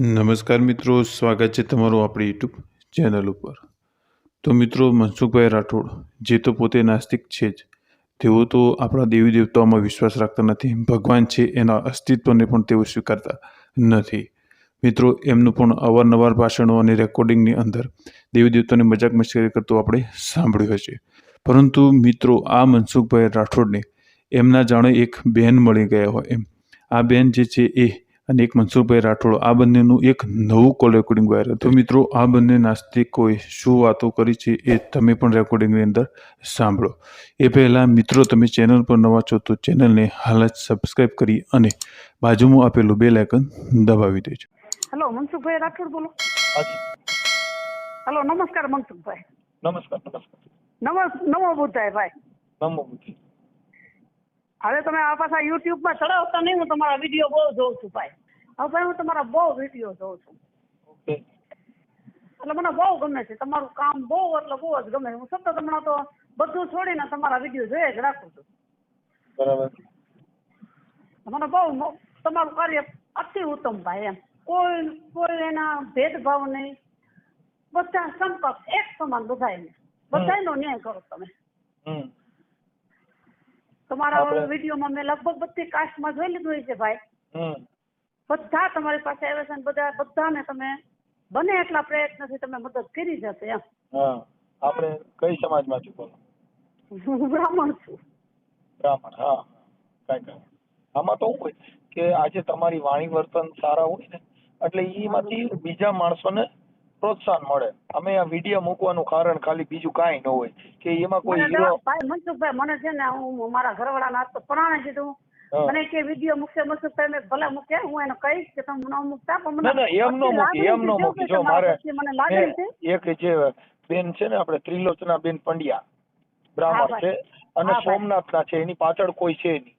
નમસ્કાર મિત્રો, સ્વાગત છે તમારું આપણી યુટ્યુબ ચેનલ ઉપર. તો મિત્રો, મનસુખભાઈ રાઠોડ, જે તો પોતે નાસ્તિક છે જ, તેઓ તો આપણા દેવી દેવતાઓમાં વિશ્વાસ રાખતા નથી. ભગવાન છે એના અસ્તિત્વને પણ તેઓ સ્વીકારતા નથી. મિત્રો, એમનું પણ અવારનવાર ભાષણો અને રેકોર્ડિંગની અંદર દેવી દેવતાની મજાક મશ્કરી કરતું આપણે સાંભળ્યું હશે પરંતુ મિત્રો, આ મનસુખભાઈ રાઠોડને એમના જાણે એક બેન મળી ગયા હોય એમ. આ બેન જે છે એ અને એક મનસુખભાઈ રાઠોડ આ બંનેનું એક નવું કોલ રેકોર્ડિંગ વાયરલ તો મિત્રો આ બંને નાસ્તિકોએ શું વાતો કરી છે એ તમે પણ રેકોર્ડિંગની અંદર સાંભળો. એ પહેલાં મિત્રો તમે ચેનલ પર નવા છો તો ચેનલને હાલ જ સબસ્ક્રાઈબ કરી અને બાજુમાં આપેલું બે લાયકન દબાવી દેજો. હેલો મનસુખભાઈ રાઠોડ બોલો. હેલો નમસ્કાર મનસુખભાઈ. નમસ્કાર નમસ્કાર. નમસ નમો બુદ્ધાય ભાઈ નમો બુદ્ધિ હવે તમે આ પાછા યુટ્યુબમાં ચડાવતા નહીં હું તમારા વીડિયો બહુ જોઉં છું ભાઈ. હવે ભાઈ હું તમારા બહુ વીડિયો જોઉં છું. એટલે મને બહુ ગમે છે તમારું કામ બહુ એટલે બહુ જ ગમે. હું સતત હમણાં તો બધું છોડીને તમારા વીડિયો જોઈએ જ રાખું છું. બરાબર. મને બહુ તમારું કાર્ય અતિ ઉત્તમ ભાઈ એમ. કોઈ કોઈ એના ભેદભાવ નહીં. બધા સંપર્ક એક સમાન બધાય નો ન્યાય કરો તમે. હમ. તમારા વિડીયોમાં મેં લગભગ બધી કાસ્ટમાં જોઈ લીધું છે ભાઈ. બધા તમારી પાસે આવે છે બધા બધાને તમે બને એટલા પ્રયત્નથી તમે મદદ કરી જશે એમ. આપણે કઈ સમાજમાંથી બોલો? હું બ્રાહ્મણ છું. બ્રાહ્મણ હા. કઈ કઈ આમાં તો હોય કે આજે તમારી વાણી વર્તન સારા હોય ને એટલે એમાંથી બીજા માણસોને પ્રોત્સાહન મળે. અમે આ વીડિયો મૂકવાનું કારણ ખાલી બીજું કાંઈ ન હોય. કે એમાં કોઈ હીરો ભાઈ મનસુખભાઈ મને છે ને હું મારા ઘરવાળાના હાથ તો પ્રાણે કીધું. મને કે વીડિયો મૂકશે મનસુખભાઈ મેં ભલે મૂકે હું એને કહીશ કે તમે ન મૂકતા પણ મને એમ ન મૂકી એમ ન મૂકી. જો મારે મને લાગણી છે. એક જે બેન છે ને આપણે ત્રિલોચના બેન પંડ્યા બ્રાહ્મણ છે અને સોમનાથ ના સોમનાથના છે એની પાછળ કોઈ છે નહીં.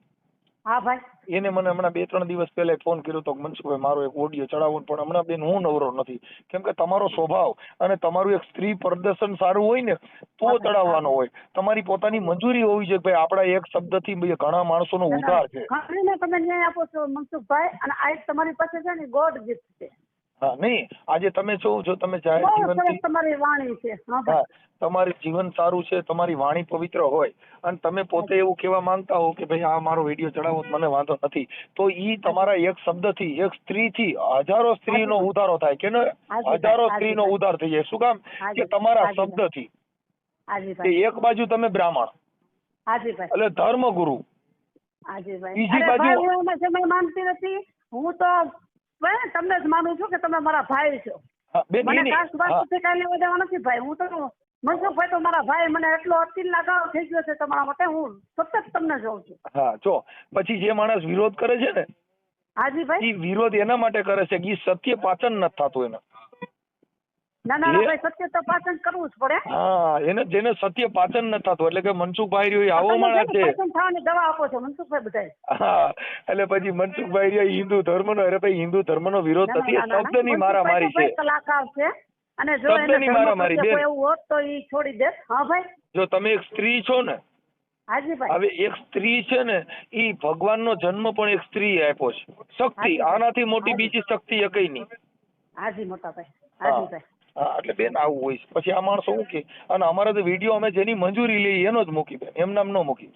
હા ભાઈ. એને મને હમણાં બે ત્રણ દિવસ પહેલા ફોન કર્યો તો મનસુખભાઈ મારો એક ઓડિયો ચડાવવો પણ હમણાં બેન હું નવરો નથી. કેમ કે તમારો સ્વભાવ અને તમારું એક સ્ત્રી પ્રદર્શન સારું હોય ને તો ચડાવવાનો હોય. તમારી પોતાની મંજૂરી હોવી જોઈએ ભાઈ આપણા એક શબ્દથી થી ઘણા માણસોનો ઉધાર છે. તમે ન્યાય આપો છો મનસુખભાઈ અને આ એક તમારી પાસે છે ને ગોડ ગિફ્ટ છે. હા નહીં આજે તમે છો જો તમે જાહેર જીવન તમારી વાણી છે. હા હા. તમારું જીવન સારું છે તમારી વાણી પવિત્ર હોય. અને તમે પોતે એવું કહેવા માંગતા હો કે ભાઈ આ મારો વીડિયો ચડાવો મને વાંધો નથી. તો ઈ તમારા એક શબ્દથી એક સ્ત્રીથી હજારો સ્ત્રીનો ઉધારો થાય કે હજારો હાજી, સ્ત્રીનો ઉધાર થઈ જાય. શું કામ? કે તમારા શબ્દ શબ્દથી. ભાઈ. એક બાજુ તમે બ્રાહ્મણ. એટલે ધર્મગુરુ. બીજી બાજુ- હું તો તમને જ માનું છું કે તમે મારા ભાઈ છો. મને કાસ્ટ હા, બાસ્ટથી કાંઈ લેવા દેવા નથી ભાઈ. હું તો મનસુખભાઈ તો મારા ભાઈ મને એટલો અતિલ લગાવ થઈ ગયો છે તમારા માટે હું સતત તમને જોઉં છું. હા જો પછી જે માણસ વિરોધ કરે છે ને હાજી ભાઈ. વિરોધ એના માટે કરે છે કે સત્ય પાચન નથી થતું એને. હા એને જેને સત્ય પાચન નથી થતું એટલે કે મનસુખભાઈ રહ્યો આવો માણસ છે છે. ને પાચન થવાની દવા આપો છો મનસુખભાઈ બધાય. હા એટલે પછી મનસુખભાઈ રહ્યા હિન્દુ ધર્મનો અરે ભાઈ હિન્દુ ધર્મનો વિરોધ નથી. શબ્દની મારામારી છે. કલાકાર છે. અને જો એને મારામારી, પ્રત્યે એવું હોત તો ઈ છોડી દેત. હા ભાઈ. જો તમે એક સ્ત્રી છો ને હવે એક સ્ત્રી છે ને એ ભગવાનનો જન્મ પણ એક સ્ત્રી આપ્યો છે. શક્તિ આનાથી મોટી બીજી શક્તિ એ કઈ નહીં. હાજી મોટા ભાઈ. હાજી ભાઈ. એટલે બેન આવું હોય છે. પછી આ માણસો શું કે અને અમારે તો વીડિયો અમે જેની મંજૂરી લઈએ એનો જ મૂકી બેન એમ નામ ન મૂકી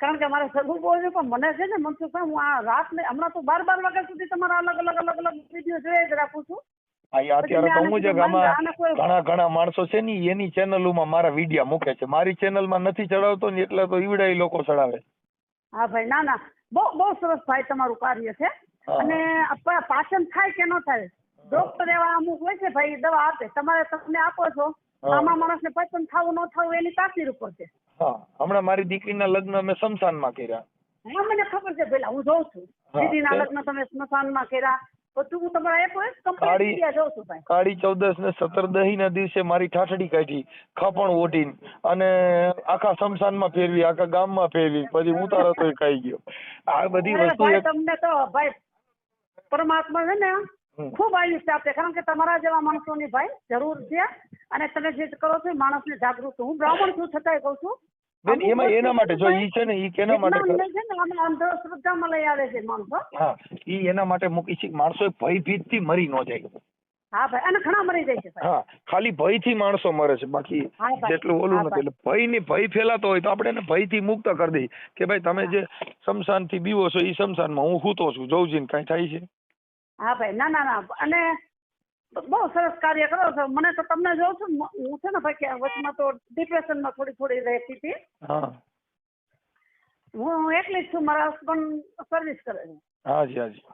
કારણ કે અમારે સગું છે પણ મને છે ને મનસુખભાઈ હું આ રાત ને હમણાં તો બાર બાર વાગ્યા સુધી તમારા અલગ અલગ અલગ અલગ વીડિયો જોયા જ રાખું છું. અત્યારે તો છે કે આમાં ઘણા ઘણા માણસો છે ને એની ચેનલોમાં મારા વિડીયા મૂકે છે. મારી ચેનલમાં નથી ચડાવતો ને એટલે તો ઈવડા લોકો ચડાવે. હા ભાઈ ના ના. બહુ બહુ સરસ ભાઈ તમારું કાર્ય છે. અને પાચન થાય કે ન થાય? ડોક્ટર એવા અમુક હોય છે ભાઈ દવા આપે. તમારે તમે આપો છો. આમાં માણસને પસંદ થવું ન થવું એની તાસીર ઉપર છે. હા. હમણાં મારી દીકરીના લગ્ન અમે શમશાનમાં કર્યા. હા મને ખબર છે પેલા હું જોઉં છું. દીદીના લગ્ન તમે સ્મશાનમાં કર્યા. બધું હું તમારા કમ્પ્લીટ જોઉં છું ભાઈ. કાળી ચૌદસ ને સત્તરદહી ના દિવસે મારી ઠાઠડી કાઢી ખપણ ઓઢીને અને આખા શમશાનમાં ફેરવી આખા ગામમાં ફેરવી પછી હું તો ખાઈ ગયો. આ બધી વસ્તુ તમને તો ભાઈ પરમાત્મા છે ને. ખૂબ આયુષ્ય આપે કારણ કે તમારા જેવા માણસોની ભાઈ જરૂર છે અને તમે જે કરો છો એ માણસને જાગૃત હું બ્રાહ્મણ છું છતાંય કહું છું. બેન એમાં એના માટે જો ઈ છે ને ઈ કેના માટે છે ને આમાં અંધશ્રદ્ધામાં લઈ આવે છે માણસો. હા ઈ એના માટે મૂકી છે માણસો ભયભીતથી મરી ન જાય. હા ભાઈ અને ઘણા મરી જાય છે હા ખાલી ભયથી માણસો મરે છે બાકી જેટલું ઓલું નથી એટલે ભયની ભય ફેલાતો હોય તો આપણે એને ભયથી મુક્ત કરી દઈએ. કે ભાઈ તમે જે શમશાનથી બીવો છો ઈ શમશાનમાં હું સૂતો છું જોઉં છું કઈ થાય છે? હા ભાઈ ના ના ના. અને બહુ સરસ કાર્ય કરો છો. મને તો તમને જોઉં છું હું છે ને ભાઈ વચમાં તો ડિપ્રેશનમાં થોડી થોડી રહેતી હતી. હું. એકલી જ છું મારા હસબન્ડ સર્વિસ કરે છે. હાજી હાજી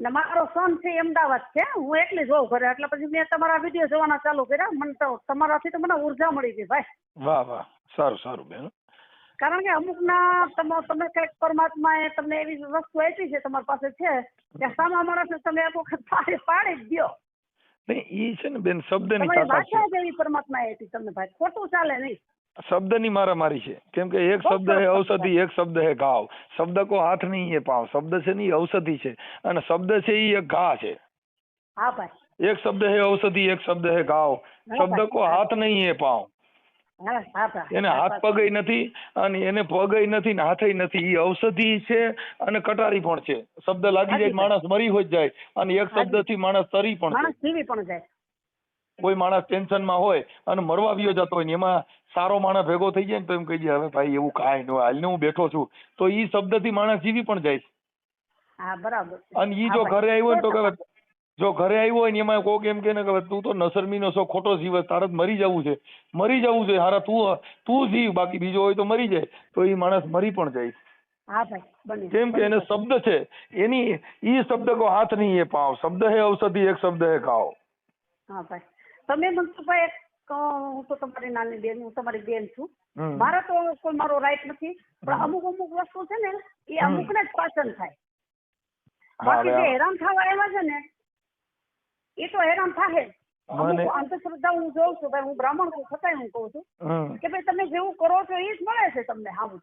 ને મારો સન છે અમદાવાદ છે. હું એકલી જ હોઉં ઘરે. એટલે પછી મેં તમારા વીડિયો જોવાના ચાલુ કર્યા. મને તો તમારાથી તો મને ઊર્જા મળી ગઈ ભાઈ. વાહ વાહ. સારું સારું બેન. કારણ કે અમુકના તમે તમે કંઈક પરમાત્માએ તમને એવી વસ્તુ આપી છે તમારી પાસે છે કે સામા માણસને તમે એક વખત પાડી પાડી જ દો નહીં ઈ છે ને બેન શબ્દની તમારી તાકાત છે. ભાષા જ એવી પરમાત્માએ આપી તમને ભાઈ. ખોટું ચાલે નહીં. શબ્દની મારામારી છે. કેમ કે એક બહુ શબ્દ હે સરસ ઔષધિ એક શબ્દ હે ઘાવ. શબ્દ કો હાથ નહીં હે પાવ. શબ્દ છે ને ઈ ઔષધિ છે. અને શબ્દ છે ઈ એક ઘા છે. હા ભાઈ. એક શબ્દ હે ઔષધિ એક શબ્દ હે ઘાવ. શબ્દ કો હાથ નહીં હે પાવ. હા હા ભાઈ એને હાથ પગય નથી અને એને પગય નથી ને હાથય નથી. એ ઔષધિ છે અને કટારી પણ છે. શબ્દ લાગી જાય માણસ મરી હોય જાય. અને એક શબ્દથી માણસ તરી પણ જાય. માણસ જીવી પણ જાય. કોઈ માણસ ટેન્શનમાં હોય અને મરવા વિયો જતો હોય ને એમાં સારો માણસ ભેગો થઈ જાય ને તો એમ કહી દે હવે ભાઈ એવું કાંઈ ન હોય. હાલને હું બેઠો છું. તો ઈ શબ્દથી માણસ જીવી પણ જાય હા બરાબર અને ઈ જો. ઘરે આવ્યો ને તો. જો ઘરે આવ્યો હોય ને એમાં કોક એમ કે ને કે તું તો નસરમીનો છો ખોટો જીવ તારે મરી જવું છે. મરી જવું છે હારા તું તું જીવ બાકી બીજો હોય તો મરી જાય. તો એ માણસ મરી પણ જાય. કેમ કે એને શબ્દ છે એની ઈ શબ્દ કો હાથ નહીં એ પાવ. શબ્દ હે ઔષધિ એક શબ્દ હે ખાઓ. હા ભાઈ. તમે મનસુભાઈ હું તો તમારી નાની બેન હું તમારી બેન છું. મારા તો કોઈ મારો રાઈટ નથી પણ અમુક અમુક વસ્તુ છે ને એ અમુક ને જ પાચન થાય. બાકી જે હેરાન થવા એવા છે ને એ તો હેરાન થાય. મને- અંધશ્રદ્ધા હું જોઉં છું ભાઈ હું બ્રાહ્મણ છું છતાંય હું કહું છું કે ભાઈ તમે જેવું કરો છો એ જ મળે છે તમને હામું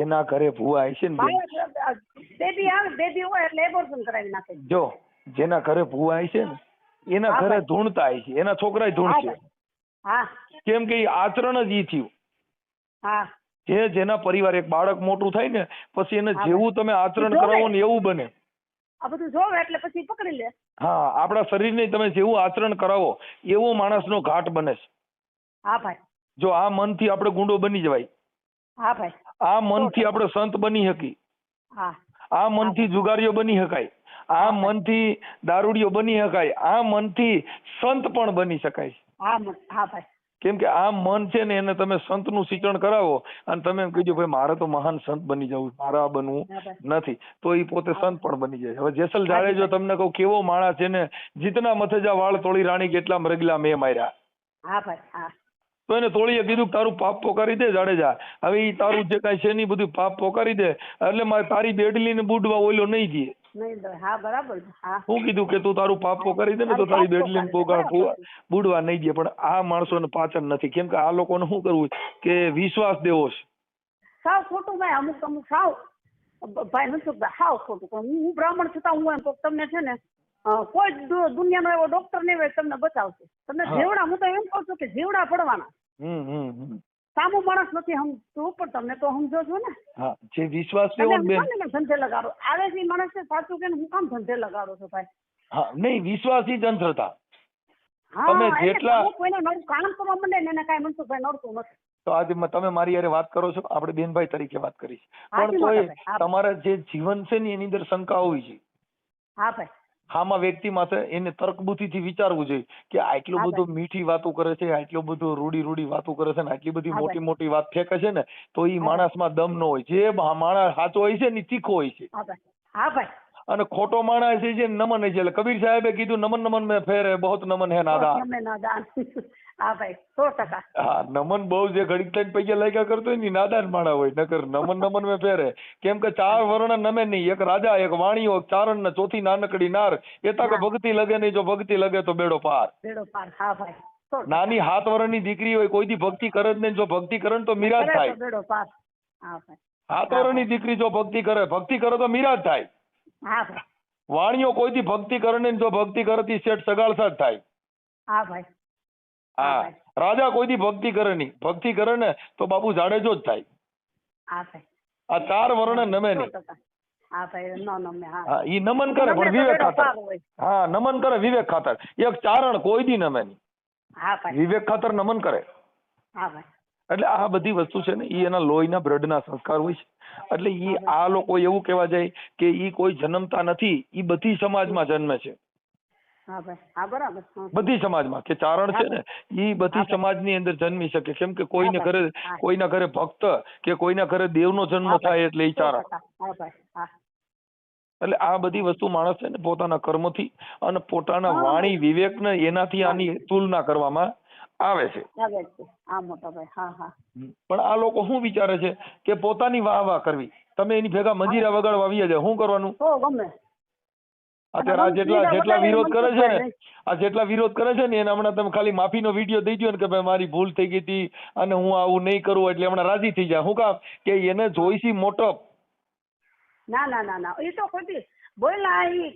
એના ઘરે ભૂવા હશે ને બેબી આવે બેબી હોય એટલે એબોર્શન કરાવી નાખે. છે. જો જેના ઘરે ભૂવા હશે ને એના ઘરે. ધૂણતા છે એના છોકરા ભાઈ. હા. કેમ કે આચરણ જ ઈ થયું. હા. જે જેના પરિવાર એક બાળક મોટું થાય ને પછી એને જેવું તમે આચરણ કરાવો ને એવું બને. આ બધું જોવે એટલે પછી પકડી લે. હા આપણા શરીરને તમે જેવું આચરણ કરાવો એવો માણસનો ઘાટ બને છે. હા ભાઈ. જો આ મનથી આપણે ગુંડો બની જવાય. હા ભાઈ. આ મનથી આપણે સંત બની શકી હા. આ મનથી જુગારીઓ બની શકાય. આ મનથી દારૂડીઓ બની શકાય. આ મનથી સંત પણ બની શકાય હા હા ભાઈ. કેમ કે આ મન છે ને એને તમે સંતનું સિંચણ કરાવો અને તમે એમ કહીજો ભાઈ મારે તો મહાન સંત બની જવું મારા બનવું નથી. તો એ પોતે સંત પણ બની જાય. હવે જેસલ જાડેજો તમને કહું કેવો માણસ છે ને જીતના મથેજા વાળ તોડી રાણી કેટલા મરગલા મેં માર્યા. તો એને તોડીએ કીધું તારું પાપ પોકારી દે જાડેજા હવે એ તારું જે કાંઈ છે નહીં બધું પાપ પોકારી દે. એટલે મારે તારી બેડલી ને બુડવા ઓલો નહીં દે. નહીં. હા બરાબર છે. હા હું. કીધું કે તું તારું પાપો કરી દે ને તો તારી બેડલી પોગા બુડવા નહીં દે પણ આ માણસોને પાચન નથી. કેમ કે આ લોકોને શું કરવું કે વિશ્વાસ દેવો છે. સાવ ખોટું ભાઈ અમુક અમુક સાવ. ભાઈ મનસુખભાઈ સાવ ખોટું. પણ હું બ્રાહ્મણ છતાં હું એમ તો તમને છે ને કોઈ દુનિયા નો દુનિયાનો એવો ડોક્ટર નહીં હોય તમને બચાવશે. તમને જેવડા હું તો એમ કહું છું કે જીવડા પડવાના. સામો માણસ નથી સમજતું પણ તમને તો સમજો છો ને. હા જે વિશ્વાસ છે હું બેન. કામ ધંધે લગાડો. આવે છે માણસ માણસ સાચું કે હું કામ ધંધે લગાડો છો ભાઈ? હા નહીં વિશ્વાસી જંત્રતા તમે જેટલા- કોઈને નવું કામ કરવા માંડે ને એને કાંઈ મનસુખભાઈ નડતું નથી. તો આજે તમે મારી યારે વાત કરો છો આપણે બેનભાઈ તરીકે વાત કરી છે. પણ તોય તમારા જે જીવન છે ને એની અંદર શંકા હોવી છે. હા ભાઈ. હામાં વ્યક્તિ માથે એને તર્ક બુદ્ધિથી વિચારવું જોઈએ કે આટલું બધું મીઠી વાતો કરે છે આટલું બધું રૂડી રૂડી વાતો કરે છે ને આટલી બધી મોટી મોટી વાત ફેંકે છે ને તો ઈ માણસમાં દમ ન હોય. જે માણસ સાચો હોય છે ને તીખો હોય છે. હા ભાઈ. અને ખોટો માણસ છે જે નમન હોય છે એટલે કબીર સાહેબે કીધું નમન નમન મેં ફેરે બહુત નમન હે નાદાન. હા ભાઈ સો ટકા. હા નમન બહુ જે ઘડીક થઈને પૈયા લાગ્યા કરતો હોય ને નાદાન માણા હોય નકર નમન નમન મેં ફેરે. કેમ કે ચાર વર્ણ નમે નહીં એક રાજા એક વાણીઓ ચારણ ને ચોથી નાનકડી નાર. એ તાકે. ભક્તિ લગે નહીં જો ભક્તિ લગે તો બેડો પાર. બેડો પાર હા ભાઈ નાની હાથ વર્ષની દીકરી હોય કોઈ દી ભક્તિ કરે જ નહીં જો ભક્તિ કરે તો મિરાજ થાય. બેડો પાર. હા ભાઈ. હાથ વર્ષની દીકરી જો ભક્તિ કરે ભક્તિ કરે તો મિરાજ થાય. હા ભાઈ. વાણીઓ કોઈ દી ભક્તિ કરે નહીં જો ભક્તિ કરે તી શેઠ સગાળસા જ થાય. હા ભાઈ. હા. રાજા કોઈથી ભક્તિ કરે નહીં. ભક્તિ કરે ને તો બાપુ જાડેજો જ થાય. આ ચાર વર્ણ નમે નહીં. ઈ નમન કરે પણ વિવેક ખાતર. હા નમન કરે વિવેક ખાતર. એક ચારણ કોઈ દી નમે નહીં. વિવેક ખાતર નમન કરે. એટલે આ બધી વસ્તુ છે ને ઈ એના લોહીના બ્લડના સંસ્કાર હોય છે. એટલે ઈ આ લોકો એવું કહેવા જાય કે ઈ કોઈ જન્મતા નથી. ઈ બધી સમાજમાં જન્મે છે હા ભાઈ હા બરાબર હા. બધી સમાજમાં કે ચારણ છે ને એ બધી સમાજની અંદર જન્મી શકે. કેમ કે કોઈને ઘરે કોઈના ઘરે ભક્ત કે કોઈના ઘરે દેવનો જન્મ થાય એટલે એ ચારણ. એટલે આ બધી વસ્તુ માણસ છે ને પોતાના કર્મથી અને પોતાના વાણી વિવેક ને એનાથી આની તુલના કરવામાં આવે છે. આવે પણ આ લોકો શું વિચારે છે? કે પોતાની વાહ વાહ કરવી. તમે એની ભેગા મંજીરા વગાડવા આવીએ જાય શું કરવાનું? ગમે. અત્યારે આ જેટલા જેટલા વિરોધ કરે છે ને આ જેટલા વિરોધ કરે છે ને એને હમણાં તમે ખાલી માફીનો વીડિયો દઈ દો ને કે ભાઈ મારી ભૂલ થઈ ગઈ હતી અને હું આવું નહીં કરું એટલે હમણાં રાજી થઈ જાય હું કામ? કે એને જોઈશી મોટો. ના ના ના ના એ તો ખોટી. બોલ્યા એ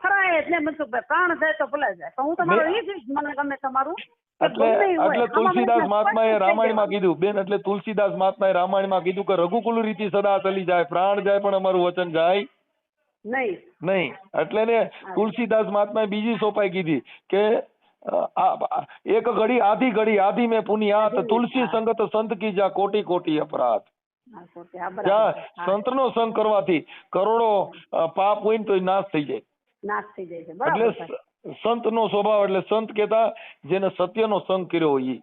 ફરાય એટલે મનસુખભાઈ પ્રાણ જાય તો ભૂલા જાય. તો હું તમારું એ જ મને ગમે તમારું. એટલે. એટલે તુલસીદાસ મહાત્માએ રામાયણમાં કીધું. બેન એટલે તુલસીદાસ મહાત્માએ રામાયણમાં કીધું કે રઘુકુલ રીતિ સદા ચલી જાય પ્રાણ જાય પણ અમારું વચન જાય. નહીં. નહીં. એટલે ને તુલસીદાસ મહાત્માએ બીજી સોપાઈ કીધી કે એક ઘડી આધી ઘડી આધી મેં પુનિયાત તુલસી સંગત સંત કી જા કોટી કોટી અપરાધ. સંત નો સંગ કરવાથી કરોડો પાપ હોય ને તો નાશ થઈ જાય. નાશ થઈ જાય છે. એટલે સંત નો સ્વભાવ એટલે સંત કેતા જેને સત્ય નો સંગ કર્યો હોય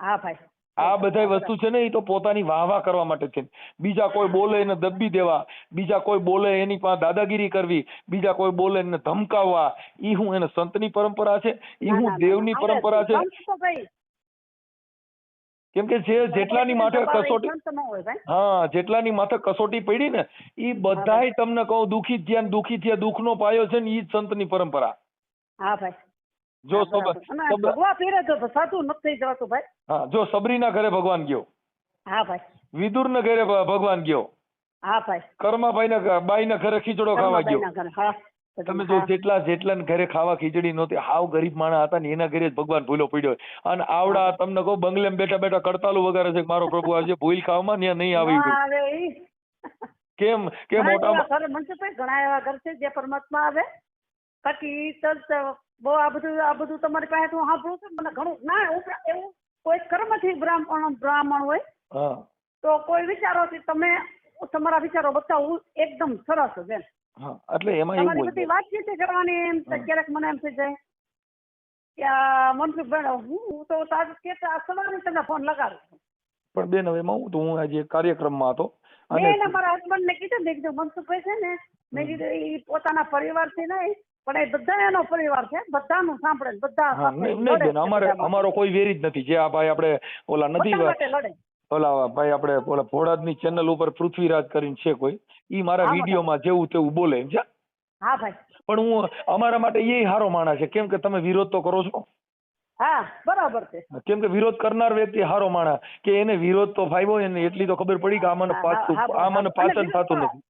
હા ભાઈ. આ બધાય વસ્તુ છે ને એ તો પોતાની વાહ વાહ કરવા માટે છે. બીજા કોઈ બોલે એને દબી દેવા બીજા કોઈ બોલે એની પાસે દાદાગીરી કરવી બીજા કોઈ બોલે એને ધમકાવવા ઈ હું એને સંતની પરંપરા છે ઈ હું દેવની પરંપરા છે. કેમ કે જે જેટલાની માથે કસોટી હા જેટલાની માથે કસોટી પડી ને ઈ બધાય તમને કહું દુખી થયા દુખી થયા દુઃખનો પાયો છે ને ઈ જ સંતની પરંપરા. હા ભાઈ. જો ભગવા પહેરે તો સાચું નથી જવાતું ભાઈ. હા જો સબરીના ઘરે ભગવાન ગયો. હા ભાઈ. વિદુરના ઘરે ભગવાન ગયો. હા ભાઈ. કર્માભાઈના બાઈના ઘરે ખીચડો ખાવા ગયો. તમે જો જેટલા જેટલા ઘરે ખાવા ખીચડી નહોતી હાવ ગરીબ માણસ હતા ને એના ઘરે જ ભગવાન ભૂલો પડ્યો અને આવડા તમને કહો બંગલે બેઠા બેઠા કડતાલું વગાડે છે કે મારો પ્રભુ આજે ભૂલ ખાવામાં ને નહીં આવી ના કેમ કે મોટા ઘણા એવા ઘર છે જે પરમાત્મા આવે. બાકી બહુ આ બધું આ બધું તમારી પાસે હું સાંભળું છું. મને ઘણું ના એવું કોઈ કર્મથી બ્રાહ્મણ બ્રાહ્મણ હોય. તો કોઈ વિચારોથી તમે તમારા વિચારો બતાવું એકદમ સરસ છે એટલે એમાં એવું બધી વાતચીત કરવાની એમ ક્યારેક મને એમ થઈ જાય કે આ મનસુખભાઈ હું હું તો તાજ કે આ સવારે તમને ફોન લગાડું છું. પણ બેન હવે એમાં હું તો હું આજે કાર્યક્રમમાં હતો. અને મારા હસબન્ડ ને કીધું મેં કીધું મનસુખભાઈ છે ને મેં કીધું એ પોતાના પરિવારથી નહીં પણ એ બધા એનો પરિવાર છે બધાનું સાંભળે બધા નહીં બેન અમારે અમારો કોઈ વેરી જ નથી. જે આ ભાઈ આપણે ઓલા નથી ઓલા ભાઈ આપણે ઓલા ભોળાદની ચેનલ ઉપર પૃથ્વીરાજ કરીને છે કોઈ. ઈ મારા વિડીયોમાં જેવું તેવું બોલે એમ છે હા ભાઈ. પણ હું અમારા માટે એ હારો માણસ છે. કેમ કે તમે વિરોધ તો કરો છો. હા બરાબર છે. કેમ કે વિરોધ કરનાર વ્યક્તિ હારો માણસ. કે એને વિરોધ તો ફાવ્યો એને એટલી તો ખબર પડી કે આ મને પાછું આ મને પાચન થતું નથી.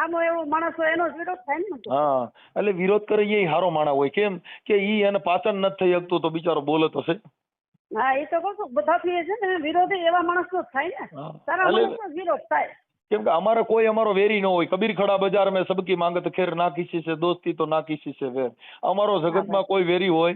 સામો એવો માણસ હોય એનો વિરોધ થાય ને હા એટલે વિરોધ કરે એ હારો માણા હોય. કેમ કે ઈ એને પાચન નથી થઈ શકતું તો બિચારો બોલે તો છે. હા એ તો કહું બધાથી છે ને વિરોધી એવા માણસનો થાય ને. સારા માણસનો વિરોધ થાય. કેમ કે અમારે કોઈ અમારો વેરી ન હોય. કબીર ખડા બજાર મેં સબકી માંગત ખેર ના કિસી છે દોસ્તી તો ના કિસી છે વેર. અમારો જગતમાં કોઈ વેરી હોય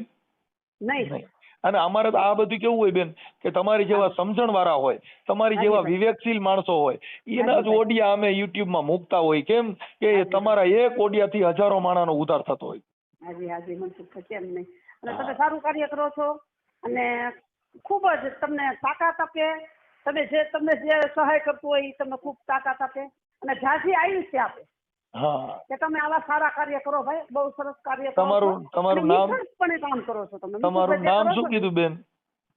નહીં. નહીં. અને અમારે તો આ બધું કેવું હોય બેન કે તમારી જેવા સમજણ વાળા હોય તમારી જેવા વિવેકશીલ માણસો હોય એના જ ઓડિયા અમે યુટ્યુબમાં મૂકતા હોય કેમ કે તમારા એક ઓડિયાથી હજારો માણાનો ઉધાર થતો હોય. હાજી હાજી મનસુખભાઈ કેમ નહીં. અને તમે સારું કાર્ય કરો છો અને ખૂબ જ તમને તાકાત આપે તમે જે તમને જે સહાય કરતું હોય એ તમને ખૂબ તાકાત આપે અને જ્યાંથી આયુષ્ય આપે. કે તમે આવા સારા કાર્ય કરો ભાઈ બહુ સરસ કાર્ય કરો તમારું- તમારું નામ? પણ કામ કરો છો તમે. તમારું નામ શું કીધું બેન?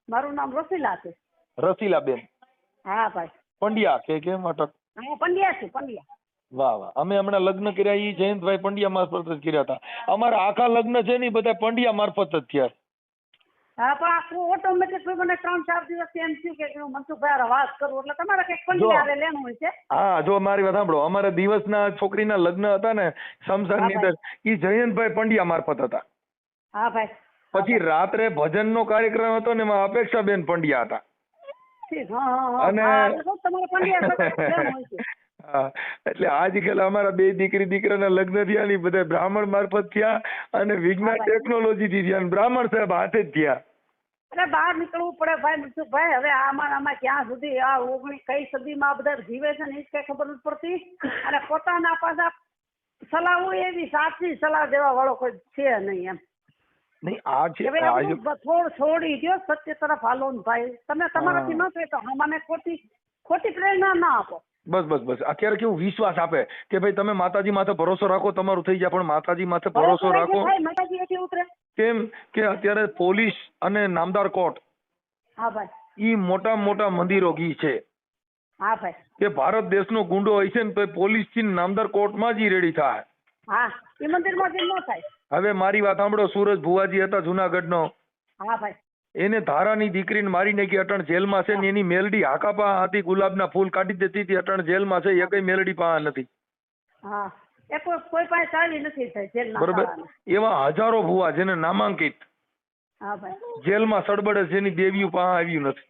મારું નામ રસીલા છે. રસીલા બેન. હા ભાઈ. પંડ્યા કે કેમ અટક? હા પંડ્યા છે પંડ્યા. વાહ વાહ. અમે હમણાં લગ્ન કર્યા એ જયંતભાઈ પંડ્યા મારફત જ કર્યા હતા. અમારા આખા લગ્ન છે ને બધા પંડ્યા મારફત જ થયા. હા પણ આખું ઓટોમેટિક મને ત્રણ ચાર દિવસ એમ થયું કે હું મનસુખભાઈ વાત કરું એટલે તમારે કંઈક. પંડ્યા લેવું હોય છે. હા જો મારી વાત સાંભળો અમારા દિવસના છોકરીના લગ્ન હતા ને સમસારની ની અંદર એ જયંતભાઈ પંડ્યા મારફત હતા. હા ભાઈ. પછી રાત્રે ભજનનો કાર્યક્રમ હતો ને એમાં અપેક્ષાબેન પંડ્યા હતા. અને- હા, એટલે આજકાલ અમારા બે દીકરી દીકરાના લગ્ન થયા ની બધા બ્રાહ્મણ મારફત થયા અને વિજ્ઞાન ટેકનોલોજી થી થયા બ્રાહ્મણ સાહેબ હાથે જ થયા. અરે બહાર નીકળવું પડે ભાઈ. ભાઈ હવે આમાં આમાં ક્યાં સુધી આ ઓગણી કઈ સદીમાં આ બધા જીવે છે ને એ કઈ ખબર નથી પડતી. અને પોતાના પાછા સલાહ હોય એવી સાચી સલાહ દેવા વાળો કોઈ છે નહીં એમ. નહીં આ છે થોડ છોડી દો સત્ય તરફ હાલો ભાઈ. તમે તમારાથી ન થાય તો મને ખોટી ખોટી પ્રેરણા ના આપો. બસ બસ બસ. અત્યારે કેવું વિશ્વાસ આપે કે ભાઈ તમે માતાજી માથે ભરોસો રાખો તમારું થઈ જાય પણ માતાજી માથે ભરોસો રાખો કેમ કે અત્યારે પોલીસ અને નામદાર કોર્ટ ઈ મોટા મોટા મંદિરો ઘી છે. હા કે ભારત દેશનો ગુંડો હોય છે ને પોલીસથી નામદાર કોર્ટમાં જ ઈ રેડી થાય. ન હવે મારી વાત સાંભળો સુરજ ભુવાજી હતા જુનાગઢનો. હા ભાઈ. એને ધારાની દીકરીને મારી નાખી અટણ જેલમાં છે ને એની મેલડી હાકાપા હતી ગુલાબના ફૂલ કાઢી દેતી હતી અટણ જેલમાં છે એકય મેલડી પા નથી. બરોબર? એવા હજારો ભુવા જેને નામાંકિત. જેલમાં સડબડે છે એની દેવીઓ પા આવ્યું નથી.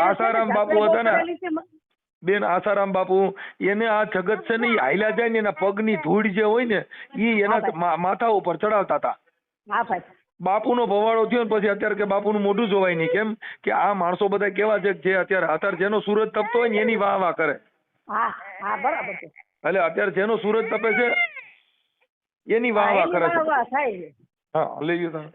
આસારામ બાપુ હતા ને? બેન આસારામ બાપુ એને આ જગત છે ને હાલ્યા જાય ને એના પગની ધૂળ જે હોય ને એ એના માથા ઉપર ચડાવતા હતા. હા ભાઈ. બાપુનો ભવાડો થયો ને પછી અત્યારે કે બાપુનું મોઢું જોવાય નહીં. કેમ કે આ માણસો બધા કેવા છે જે અત્યારે અત્યારે જેનો સૂરજ તપતો હોય ને એની વાહ વાહ કરે. હા હા બરાબર છે. એટલે અત્યારે જેનો સૂરજ તપે છે એની વાહ વાહ કરે છે. હા લઈ ગયો તમે.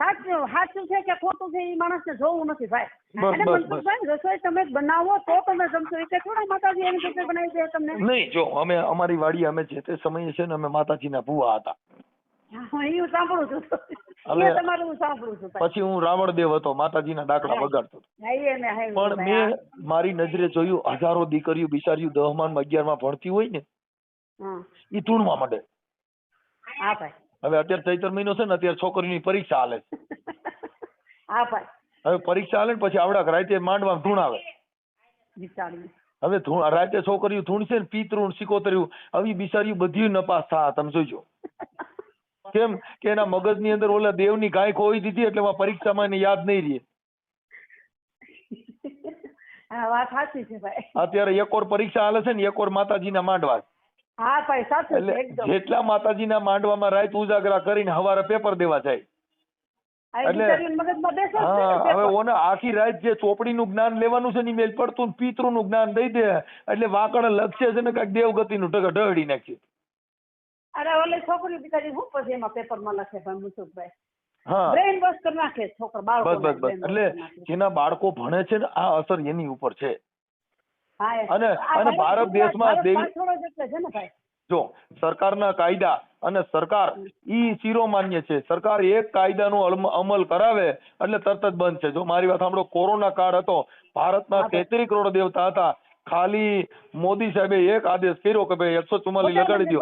સાચું સાચું છે કે ખોટું છે એ માણસને જોવું નથી ભાઈ. અને મનસુખભાઈ રસોઈ તમે બનાવો તો તમે જમશો. એ થોડા માતાજી એની રીતે બનાવી દે તમને. નહીં જો અમે અમારી વાડી અમે જે તે સમયે છે ને અમે માતાજીના ભૂવા હતા. હા, હું સાંભળું છું. એ તમારું હું સાંભળું છું પછી હું રાવણદેવ હતો માતાજીના ડાકડા વગાડતો પણ મેં મારી નજરે જોયું હજારો દીકરીઓ બિચારીઓ દહમાન અગિયારમાં ભણતી હોય ને એ ધૂણવા માંડે. હવે અત્યારે ચૈતર મહિનો છે ને અત્યારે છોકરીની પરીક્ષા હાલે છે. હવે પરીક્ષા હાલે ને પછી આવડાક રાતે માંડવા ધૂણ આવે હવે રાતે છોકરીઓ ધૂણશે ને પિતૃણ સિકોતર્યું આવી બિચારીઓ બધી નપાસ થા તમે જોજો. કેમ કે એના મગજની અંદર ઓલા દેવની ગાય ખોઈ દીધી એટલે એમાં પરીક્ષામાં એને યાદ નહીં રહે. વાત સાચી છે ભાઈ. અત્યારે એક ઓર પરીક્ષા હાલે છે ને એક ઓર માતાજીના માંડવા. હા ભાઈ સાચું છે એકદમ. જેટલા માતાજીના માંડવામાં રાત ઉજાગરા કરીને હવારે પેપર દેવા જાય. એટલે- હા હવે ઓને આખી રાત જે ચોપડીનું જ્ઞાન લેવાનું છે ને મેલ પડતું ને પિતૃનું જ્ઞાન દઈ દે. એટલે વાકડ લક્ષ્ય છે ને કાંઈક દેવગતિનું ઢગ ઢળી નાખશે. અરે ઓલે છોકરી બિચારી હું પછી એમાં પેપરમાં લખે ભાઈ મુસુકભાઈ હા. વોશ કરી નાખે છોકરા બાળકો બસ બસ બસ. એટલે જેના બાળકો ભણે છે ને આ અસર એની ઉપર છે. અને- અને ભારત દેશમાં દેવી- એટલે છે ને ભાઈ. જો સરકારના કાયદા અને સરકાર ઈ શિરોમાન્ય છે. સરકાર એક કાયદાનો નો અમલ કરાવે એટલે તરત જ બંધ છે. જો મારી વાત સાંભળો કોરોના કાળ હતો. ભારતમાં. તેત્રી કરોડ દેવતા હતા. ખાલી મોદી સાહેબે એક આદેશ કર્યો કે ભાઈ એકસો ચુમ્માલીસ લગાડી દો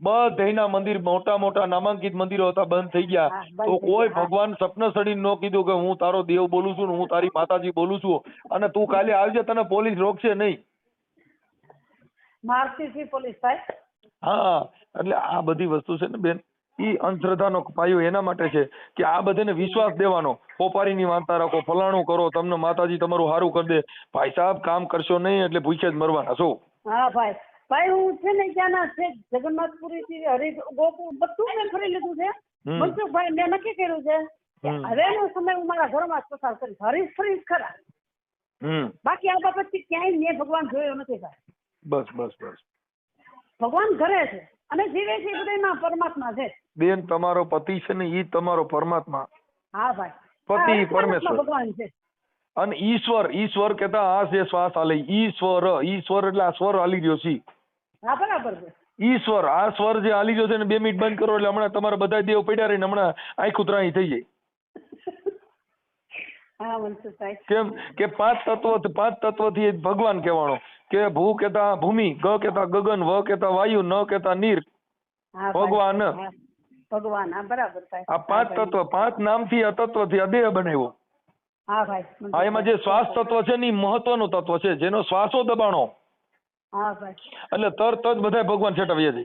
બંધ થઈ ગયા બધાયના મંદિર મોટા મોટા નામાંકિત મંદિરો હતા બંધ થઈ ગયા. તો કોઈ ભગવાન સપન સડીને ન કીધું કે હું તારો દેવ બોલું છું ને હું તારી માતાજી બોલું છું. અને તું કાલે આવજે તને પોલીસ રોકશે નહીં. મારતી પોલીસ થાય હા એટલે આ બધી વસ્તુ છે ને બેન ઈ અંધશ્રદ્ધાનો પાયો એના માટે છે કે આ બધાને વિશ્વાસ દેવાનો. પોપારીની વાર્તા રાખો ફલાણું કરો તમને માતાજી તમારું સારું કરી દે. ભાઈ સાહેબ કામ કરશો નહીં એટલે ભૂખે જ મરવાના છો. હા ભાઈ. ભાઈ હું છે ને ત્યાંના છે જગન્નાથપુરી થી હરી ગોકુળ બધું મેં ફરી લીધું છે. મનસુખભાઈ મેં નક્કી કર્યું છે. હવેનો સમય હું મારા ઘરમાં જ પસાર કરીશ. હરીશ ફરીશ ખરા. બાકી આ બાબતથી ક્યાંય મેં ભગવાન જોયો નથી ભાઈ બસ બસ બસ. ભગવાન ઘરે છે અને જીવે છે બધામાં પરમાત્મા છે બેન તમારો પતિ છે ને ઈ તમારો પરમાત્મા. હા ભાઈ. પતિ પરમેશ્વર. ભગવાન છે. અને ઈશ્વર ઈશ્વર કેતા આ જે શ્વાસ હાલે ઈશ્વર ઈશ્વર એટલે આ સ્વર હાલી રહ્યો છે. હા બરાબર છે. ઈશ્વર આ સ્વર જે હાલી જો છે ને બે મિનિટ બંધ કરો એટલે હમણાં તમારા બધા દેવ પડ્યા રહીને હમણાં આંખ ઉતરાણી થઈ જાય. કેમ કે પાંચ તત્વ પાંચ તત્વથી ભગવાન કહેવાનો કે ભૂ કેતા ભૂમિ ગ કેતા ગગન વ કેતા વાયુ ન કેતા નીર. ભગવાન. ભગવાન. હા બરાબર આ પાંચ તત્વ પાંચ નામથી આ તત્વથી આ દેહ બનાવ્યો. હા ભાઈ. આ એમાં જે શ્વાસ તત્વ છે ને ઈ મહત્વનું તત્વ છે. જેનો શ્વાસો દબાણો. હા ભાઈ. એટલે તરત જ બધા ભગવાન છેટવ્યા છે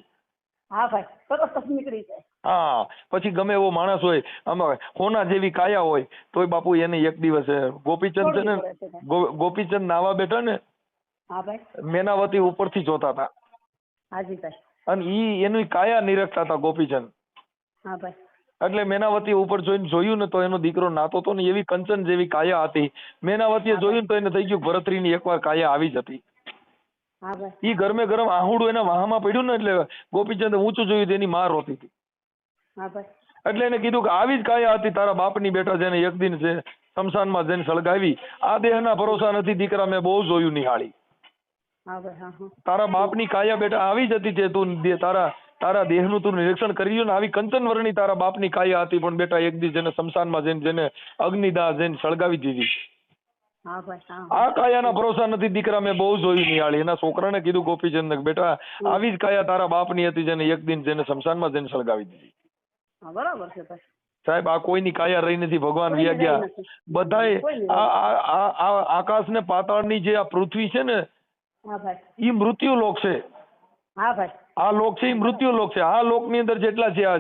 હા ભાઈ. તરત જ નીકળી જાય. હા પછી ગમે એવો માણસ હોય આમાં હોના જેવી કાયા હોય તોય બાપુ એને એક દિવસ ગોપીચંદ છે ને ગોપીચંદ નાવા બેઠા ને હા ભાઈ. મેનાવતી ઉપરથી જોતા હતા. હાજી ભાઈ. અને ઈ એની કાયા નિરખતા હતા ગોપીચંદ. હા ભાઈ. એટલે મેનાવતી ઉપર જોઈને જોયું ને તો એનો દીકરો નાતો તો ને એવી કંચન જેવી કાયા હતી. મેનાવતીએ જોયું ને તો એને થઈ ગયું ભરતરીની એકવાર કાયા આવી જ હતી. ઈ ગરમે ગરમ આહુડું એના વાહમાં પડ્યું ને એટલે ગોપીચંદ ઊંચું જોયું એની માં રોતી હતી. એટલે એને કીધું કે આવી જ કાયા હતી તારા બાપની બેટા જેને એક દિન છે શમશાનમાં જઈને સળગાવી. આ દેહના ભરોસા નથી દીકરા મેં બહુ જોયું નિહાળી. તારા બાપની કાયા બેટા આવી જ હતી તે તું તારા તારા દેહનું તું નિરીક્ષણ કર્યું ને. આવી કંચન વર્ણી તારા બાપની કાયા હતી પણ બેટા એક દી જેને શમશાનમાં જઈને જેને અગ્નિદાહ જઈને સળગાવી દીધી. આ કાયાના ભરોસા નથી દીકરા મેં બહુ જોયું નિહાળી એના છોકરાને કીધું ગોપીચંદ ને બેટા આવી જ કાયા તારા બાપની હતી જેને એક દિન જેને શમશાનમાં જઈને સળગાવી દીધી. બરાબર છે ભાઈ. સાહેબ આ કોઈની કાયા રહી નથી ભગવાન વ્યાગ્યા વ્યા ગયા બધાએ આ આકાશ ને પાતાળની જે આ પૃથ્વી છે ને એ ઈ મૃત્યુ લોક છે આ લોક છે ઈ મૃત્યુ લોક છે. આ લોકની અંદર જેટલા છે આ